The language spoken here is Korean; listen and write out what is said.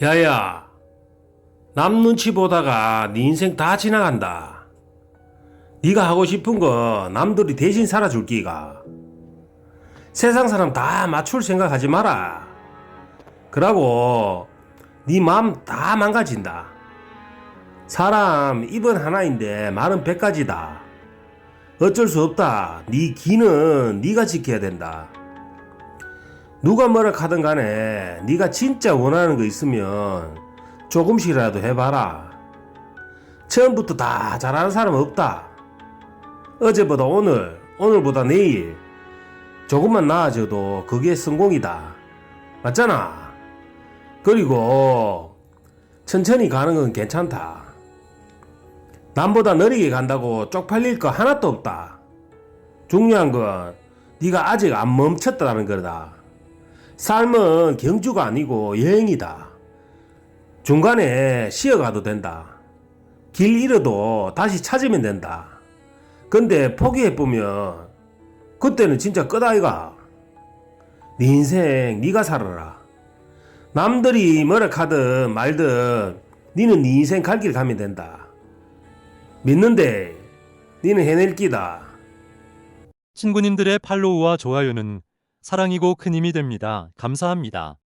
야야, 남 눈치 보다가 네 인생 다 지나간다. 네가 하고 싶은 거 남들이 대신 살아줄 기가. 세상 사람 다 맞출 생각하지 마라. 그러고 네 마음 다 망가진다. 사람 입은 하나인데 말은 백 가지다. 어쩔 수 없다. 네 기는 네가 지켜야 된다. 누가 뭐라 하든 간에 네가 진짜 원하는 거 있으면 조금씩이라도 해봐라. 처음부터 다 잘하는 사람 없다. 어제보다 오늘, 오늘보다 내일 조금만 나아져도 그게 성공이다. 맞잖아. 그리고 천천히 가는 건 괜찮다. 남보다 느리게 간다고 쪽팔릴 거 하나도 없다. 중요한 건 네가 아직 안 멈췄다는 거다. 삶은 경주가 아니고 여행이다. 중간에 쉬어가도 된다. 길 잃어도 다시 찾으면 된다. 근데 포기해보면 그때는 진짜 끝 아이가. 네 인생 네가 살아라. 남들이 뭐라 하든 말든 니는 네 인생 갈 길 가면 된다. 믿는데 니는 해낼 끼다. 친구님들의 팔로우와 좋아요는 사랑이고 큰 힘이 됩니다. 감사합니다.